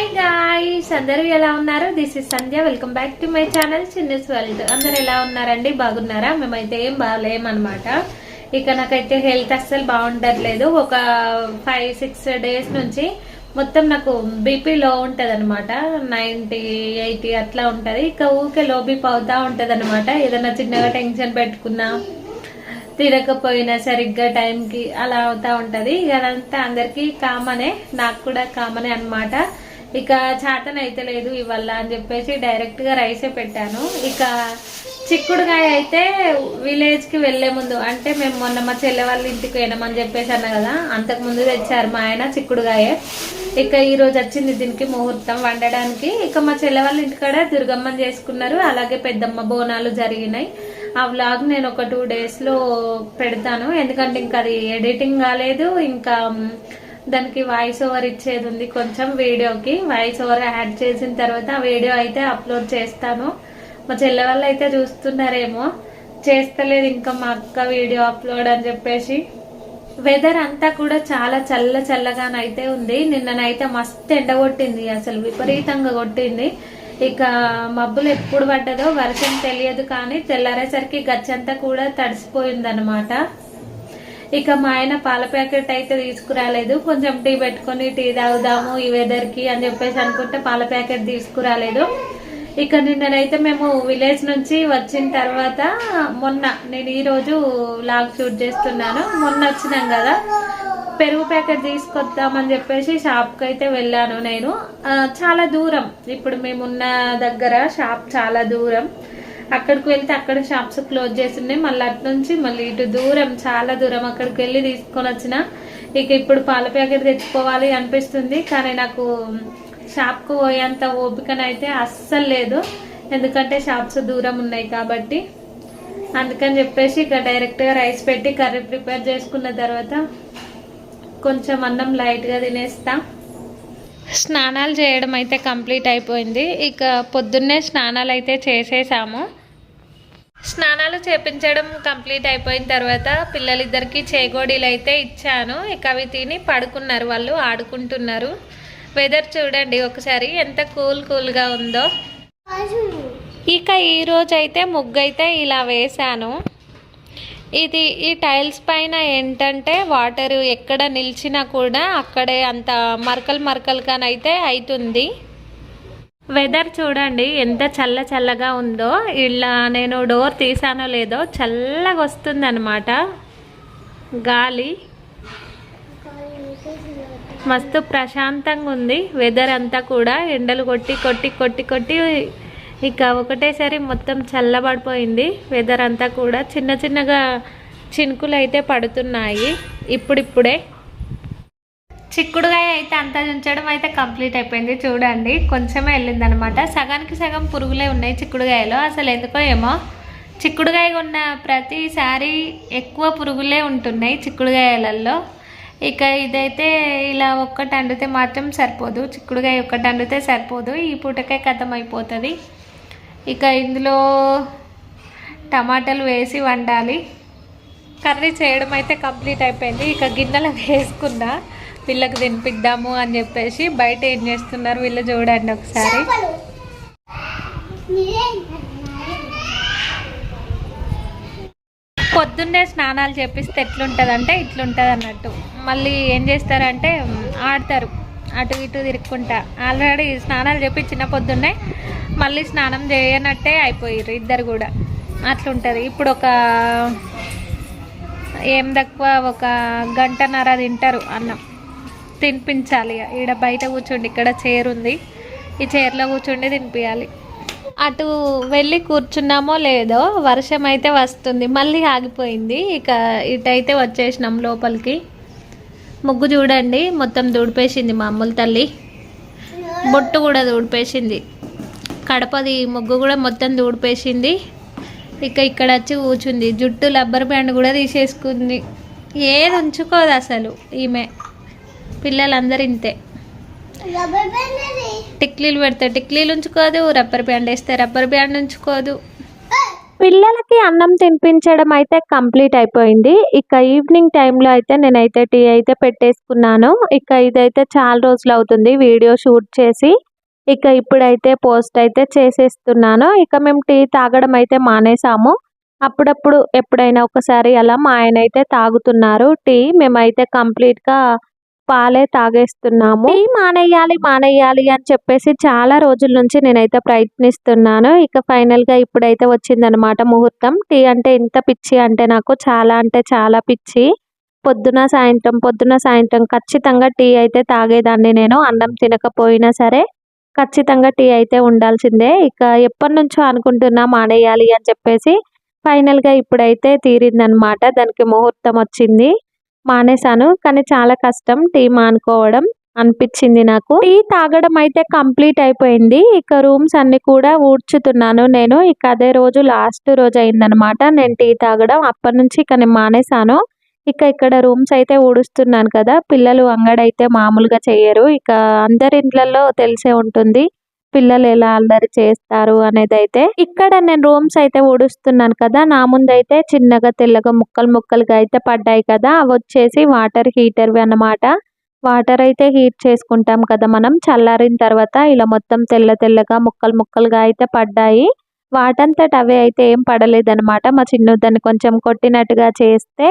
Hi guys అందరూ ఎలా ఉన్నారు? This is Sandhya welcome back to my channel Chinna's world అందరు ఎలా ఉన్నారండి? బాగున్నారా? మేమైతే ఏం బాగలేమన్నమాట. ఇక నాకైతే హెల్త్ అస్సలు బాగుండట్లేదు. ఒక ఫైవ్ సిక్స్ డేస్ నుంచి మొత్తం నాకు బీపీ లో ఉంటది అనమాట నైన్టీ ఎయిటీ అట్లా ఉంటది. ఇక ఊకే లో బీపీ అవుతా ఉంటది అనమాట ఏదైనా చిన్నగా టెన్షన్ పెట్టుకున్నా తినకపోయినా సరిగ్గా టైంకి అలా అవుతా ఉంటది. ఇక అదంతా కామనే నాకు కూడా కామనే అనమాట ఇక చాతన అయితే లేదు ఇవల్ల అని చెప్పేసి డైరెక్ట్గా రైసే పెట్టాను. ఇక చిక్కుడుకాయ అయితే విలేజ్కి వెళ్ళే ముందు అంటే మేము మొన్న మా చెల్లె వాళ్ళ ఇంటికి పోయినామని చెప్పేసి అన్న కదా అంతకు ముందు తెచ్చారు మా ఆయన చిక్కుడుకాయ. ఇక ఈ రోజు వచ్చింది దీనికి ముహూర్తం వండడానికి. ఇక మా చెల్లె వాళ్ళ ఇంటికాడ దుర్గమ్మని చేసుకున్నారు. అలాగే పెద్దమ్మ బోనాలు జరిగినాయి. ఆ వ్లాగ్ నేను ఒక టూ డేస్లో పెడతాను. ఎందుకంటే ఇంకా అది ఎడిటింగ్ కాలేదు. ఇంకా దానికి వాయిస్ ఓవర్ ఇచ్చేది ఉంది. కొంచెం వీడియోకి వాయిస్ ఓవర్ యాడ్ చేసిన తర్వాత ఆ వీడియో అయితే అప్లోడ్ చేస్తాను. మా చెల్లె వాళ్ళు అయితే చూస్తున్నారేమో. చేస్తలేదు ఇంకా మా అక్క వీడియో అప్లోడ్ అని చెప్పేసి. వెదర్ అంతా కూడా చాలా చల్ల చల్లగానైతే ఉంది. నిన్ననైతే మస్తు ఎండ కొట్టింది. అసలు విపరీతంగా కొట్టింది. ఇక మబ్బులు ఎప్పుడు పడ్డదో వర్షం తెలియదు కానీ తెల్లారేసరికి గచ్చంతా కూడా తడిసిపోయిందనమాట ఇక మా ఆయన పాల ప్యాకెట్ అయితే తీసుకురాలేదు. కొంచెం టీ పెట్టుకొని టీ తాగుదాము ఈ వెదర్కి అని చెప్పేసి అనుకుంటే పాల ప్యాకెట్ తీసుకురాలేదు. ఇక నిన్ననైతే మేము విలేజ్ నుంచి వచ్చిన తర్వాత మొన్న నేను ఈరోజు లాగ్ షూట్ చేస్తున్నాను. మొన్న వచ్చినాం కదా. పెరుగు ప్యాకెట్ తీసుకొద్దామని చెప్పేసి షాప్కి అయితే వెళ్ళాను నేను. చాలా దూరం. ఇప్పుడు మేమున్న దగ్గర షాప్ చాలా దూరం. అక్కడికి వెళ్తే అక్కడ షాప్స్ క్లోజ్ చేస్తున్నాయి మళ్ళీ అటు నుంచి మళ్ళీ ఇటు దూరం చాలా దూరం అక్కడికి వెళ్ళి తీసుకొని వచ్చిన ఇక ఇప్పుడు పాల ప్యాకెట్ తెచ్చుకోవాలి అనిపిస్తుంది. కానీ నాకు షాప్కు పోయేంత ఓపికనైతే అస్సలు లేదు. ఎందుకంటే షాప్స్ దూరం ఉన్నాయి కాబట్టి. అందుకని చెప్పేసి ఇక డైరెక్ట్గా రైస్ పెట్టి కర్రీ ప్రిపేర్ చేసుకున్న తర్వాత కొంచెం అన్నం లైట్గా తినేస్తా. స్నానాలు చేయడం అయితే కంప్లీట్ అయిపోయింది. ఇక పొద్దున్నే స్నానాలు అయితే చేసేసాము. స్నానాలు చేపించడం కంప్లీట్ అయిపోయిన తర్వాత పిల్లలిద్దరికీ చేగోడీలు అయితే ఇచ్చాను. ఇక అవి తిని పడుకున్నారు వాళ్ళు ఆడుకుంటున్నారు. వెదర్ చూడండి ఒకసారి ఎంత కూల్ కూల్గా ఉందో. ఇక ఈరోజైతే అయితే ముగ్గు అయితే ఇలా వేశాను. ఇది ఈ టైల్స్ పైన ఏంటంటే వాటర్ ఎక్కడ నిలిచినా కూడా అక్కడే అంత మరకలు మరకలుగానైతే అవుతుంది వెదర్ చూడండి ఎంత చల్ల చల్లగా ఉందో ఇలా నేను డోర్ తీసానో లేదో చల్లగా వస్తుందన్నమాట. గాలి. మస్తు ప్రశాంతంగా ఉంది వెదర్ అంతా కూడా ఎండలు కొట్టి కొట్టి కొట్టి కొట్టి ఇక ఒకటేసారి మొత్తం చల్లబడిపోయింది వెదర్ అంతా కూడా చిన్న చిన్నగా చినుకులు అయితే పడుతున్నాయి ఇప్పుడిప్పుడే. చిక్కుడుగాయ అయితే అంతా ఉంచడం అయితే కంప్లీట్ అయిపోయింది. చూడండి కొంచెమే వెళ్ళిందనమాట. సగానికి సగం పురుగులే ఉన్నాయి చిక్కుడుగాయలో. అసలు ఎందుకో ఏమో? చిక్కుడుగాయ ఉన్న ప్రతిసారి ఎక్కువ పురుగులే ఉంటున్నాయి చిక్కుడుగాయలలో ఇక ఇదైతే ఇలా ఒక్కటి అండితే మాత్రం సరిపోదు. చిక్కుడుగాయ ఒక్కటి అండితే సరిపోదు. ఈ పూటకే కథం అయిపోతుంది ఇక ఇందులో టమాటాలు వేసి వండాలి. కర్రీ చేయడం అయితే కంప్లీట్ అయిపోయింది. ఇక గిన్నెలు వేసుకున్నా. వీళ్ళకి తినిపిద్దాము అని చెప్పేసి బయట ఏం చేస్తున్నారు వీళ్ళు చూడండి ఒకసారి. పొద్దున్నే స్నానాలు చేపిస్తే ఎట్లుంటుంది అంటే ఇట్లుంటుంది అన్నట్టు మళ్ళీ ఏం చేస్తారంటే ఆడతారు. అటు ఇటు తిరుక్కుంటా. ఆల్రెడీ స్నానాలు చేపించిన పొద్దున్నే మళ్ళీ స్నానం చేయనట్టే అయిపోయారు ఇద్దరు కూడా. అట్లుంటుంది. ఇప్పుడు ఒక ఏం తక్కువ ఒక గంటన్నర తింటారు అన్నం. తినిపించాలి. ఇక. ఈడ బయట కూర్చోండి ఇక్కడ చైర్ ఉంది. ఈ చైర్లో కూర్చుండి తినిపించాలి అటు వెళ్ళి కూర్చున్నామో లేదో వర్షం అయితే వస్తుంది. మళ్ళీ ఆగిపోయింది. ఇక ఇటైతే వచ్చేసినాం లోపలికి. ముగ్గు చూడండి మొత్తం దూడిపేసింది మా అమ్ముల తల్లి. బొట్టు కూడా దూడిపేసింది. కడపది ముగ్గు కూడా మొత్తం దూడిపేసింది. ఇక ఇక్కడ వచ్చి కూర్చుంది. జుట్టు రబ్బర్ బ్యాండ్ కూడా తీసేసుకుంది. ఏది ఉంచుకోదు అసలు ఈమె. పిల్లలందరూ ఇంతే టిక్లీలు పెడితే టిక్లీలు ఉంచుకోదు రబ్బర్ బ్యాండ్ వేస్తే రబ్బర్ బ్యాండ్ ఉంచుకోదు. పిల్లలకి అన్నం తినిపించడం అయితే కంప్లీట్ అయిపోయింది. ఇక ఈవినింగ్ టైంలో అయితే నేనైతే టీ అయితే పెట్టేసుకున్నాను. ఇక ఇదైతే చాలా రోజులు అవుతుంది వీడియో షూట్ చేసి. ఇక ఇప్పుడైతే పోస్ట్ అయితే చేసేస్తున్నాను. ఇక మేము టీ తాగడం అయితే మానేసాము. అప్పుడప్పుడు ఎప్పుడైనా ఒకసారి అలా మా ఆయన అయితే తాగుతున్నారు. టీ మేమైతే కంప్లీట్గా పాలే తాగేస్తున్నాము. టీ మానేయాలి మానేయాలి అని చెప్పేసి చాలా రోజుల నుంచి నేనైతే ప్రయత్నిస్తున్నాను. ఇక ఫైనల్గా ఇప్పుడైతే వచ్చిందనమాట ముహూర్తం. టీ అంటే ఇంత పిచ్చి అంటే నాకు చాలా అంటే చాలా పిచ్చి. పొద్దున సాయంత్రం పొద్దున సాయంత్రం ఖచ్చితంగా టీ అయితే తాగేదాన్ని నేను. అన్నం తినకపోయినా సరే ఖచ్చితంగా టీ అయితే ఉండాల్సిందే. ఇక ఎప్పటి నుంచో అనుకుంటున్నా మానేయాలి అని చెప్పేసి ఫైనల్గా ఇప్పుడైతే తీరిందనమాట దానికి ముహూర్తం వచ్చింది. మానేశాను కానీ చాలా కష్టం. టీ మానుకోవడం అనిపించింది నాకు. టీ తాగడం అయితే కంప్లీట్ అయిపోయింది. ఇక రూమ్స్ అన్ని కూడా ఊడ్చుతున్నాను నేను. ఇక అదే రోజు లాస్ట్ రోజు అయిందనమాట నేను టీ తాగడం అప్పటి నుంచి ఇక నేను మానేశాను. ఇక ఇక్కడ రూమ్స్ అయితే ఊడుస్తున్నాను కదా. పిల్లలు అంగడైతే మామూలుగా చేయరు. ఇక అందరి ఇండ్లలో తెలిసే ఉంటుంది. పిల్లలు ఎలా అల్లరి చేస్తారు అనేది అయితే ఇక్కడ నేను రూమ్స్ అయితే ఊడుస్తున్నాను కదా నా ముందైతే చిన్నగా తెల్లగా ముక్కలు ముక్కలుగా అయితే పడ్డాయి కదా అవి వచ్చేసి వాటర్ హీటర్వి అన్నమాట. వాటర్ అయితే హీట్ చేసుకుంటాం కదా మనం చల్లారిన తర్వాత ఇలా మొత్తం తెల్ల తెల్లగా ముక్కలు ముక్కలుగా అయితే పడ్డాయి. వాటంతట అవే అయితే ఏం పడలేదనమాట మా చిన్న దాన్ని కొంచెం కొట్టినట్టుగా చేస్తే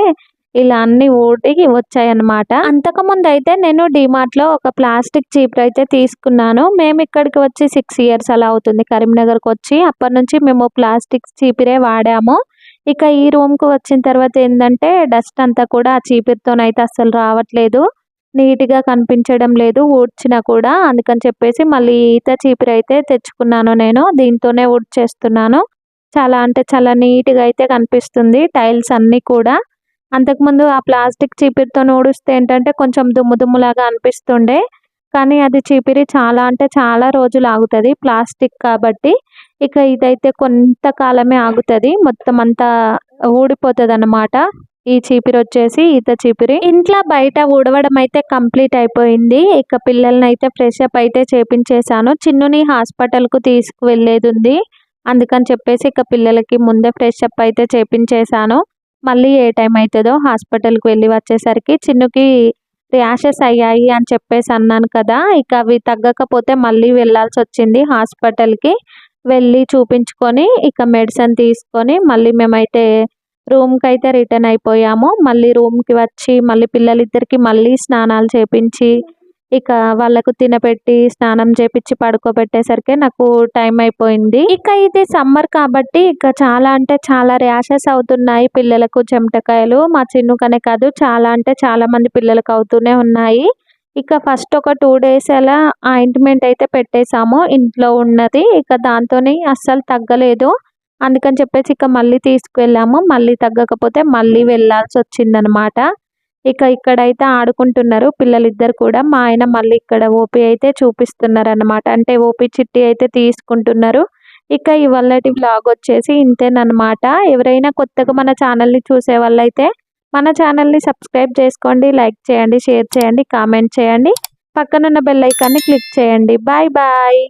ఇలా అన్ని ఊటికి వచ్చాయన్నమాట. అంతకుముందు అయితే నేను డిమార్ట్లో ఒక ప్లాస్టిక్ చీపురు అయితే తీసుకున్నాను. మేము ఇక్కడికి వచ్చి సిక్స్ ఇయర్స్ అలా అవుతుంది. కరీంనగర్కి వచ్చి అప్పటి నుంచి మేము ప్లాస్టిక్ చీపిరే వాడాము. ఇక ఈ రూమ్కి వచ్చిన తర్వాత ఏంటంటే డస్ట్ అంతా కూడా ఆ చీపిరితోనైతే అస్సలు రావట్లేదు. నీట్గా కనిపించడం లేదు. ఊడ్చినా కూడా అందుకని చెప్పేసి మళ్ళీ ఈత చీపిరి అయితే తెచ్చుకున్నాను నేను. దీంతోనే ఊడ్చేస్తున్నాను. చాలా అంటే చాలా నీట్గా అయితే కనిపిస్తుంది. టైల్స్ అన్నీ కూడా. అంతకుముందు ఆ ప్లాస్టిక్ చీపిరితో ఊడిస్తే ఏంటంటే కొంచెం దుమ్ము దుమ్ములాగా అనిపిస్తుండే. కానీ అది చీపిరి చాలా అంటే చాలా రోజులు ఆగుతుంది ప్లాస్టిక్ కాబట్టి. ఇక ఇదైతే కొంతకాలమే ఆగుతుంది మొత్తం అంతా ఊడిపోతుంది అన్నమాట ఈ చీపిరి వచ్చేసి ఈత చీపిరి. ఇంట్లో బయట ఊడవడం అయితే కంప్లీట్ అయిపోయింది. ఇక పిల్లల్ని అయితే ఫ్రెష్ అప్ అయితే చేపించేశాను. చిన్నుని హాస్పిటల్కు తీసుకువెళ్ళేది ఉంది అందుకని చెప్పేసి ఇక పిల్లలకి ముందే ఫ్రెష్ అప్ అయితే చేపించేశాను. మళ్ళీ ఏ టైం అవుతుందో హాస్పిటల్కి వెళ్ళి వచ్చేసరికి చిన్నుకి ర్యాషెస్ అయ్యాయి అని చెప్పేసి అన్నాను కదా ఇక అవి తగ్గకపోతే మళ్ళీ వెళ్ళాల్సి వచ్చింది హాస్పిటల్కి. వెళ్ళి చూపించుకొని ఇక మెడిసిన్ తీసుకొని మళ్ళీ మేమైతే రూమ్కి అయితే రిటర్న్ అయిపోయాము. మళ్ళీ రూమ్కి వచ్చి మళ్ళీ పిల్లలిద్దరికి మళ్ళీ స్నానాలు చేపించి ఇక వాళ్ళకు తినపెట్టి స్నానం చేపించి పడుకోబెట్టేసరికి నాకు టైం అయిపోయింది. ఇక ఇది సమ్మర్ కాబట్టి ఇక చాలా అంటే చాలా ర్యాషెస్ అవుతున్నాయి పిల్లలకు చెమటకాయలు. మా చిన్నుకనే కాదు చాలా అంటే చాలా మంది పిల్లలకు అవుతూనే ఉన్నాయి. ఇక ఫస్ట్ ఒక టూ డేస్ అలా ఆయింట్మెంట్ అయితే పెట్టేశాము ఇంట్లో ఉన్నది. ఇక దాంతోని అస్సలు తగ్గలేదు. అందుకని చెప్పేసి ఇక మళ్ళీ తీసుకువెళ్ళాము మళ్ళీ తగ్గకపోతే మళ్ళీ వెళ్ళాల్సి వచ్చిందనమాట. ఇక ఇక్కడైతే ఆడుకుంటున్నారు పిల్లలిద్దరు కూడా. మా ఆయన మళ్ళీ ఇక్కడ ఓపీ అయితే చూపిస్తున్నారు అనమాట అంటే ఓపీ చిట్టి అయితే తీసుకుంటున్నారు. ఇక ఇవాళటి బ్లాగ్ వచ్చేసి ఇంతేనమాట ఎవరైనా కొత్తగా మన ఛానల్ని చూసే వాళ్ళైతే మన ఛానల్ని సబ్స్క్రైబ్ చేసుకోండి లైక్ చేయండి షేర్ చేయండి కామెంట్ చేయండి. పక్కనున్న బెల్ ఐకాన్ని క్లిక్ చేయండి. Bye bye.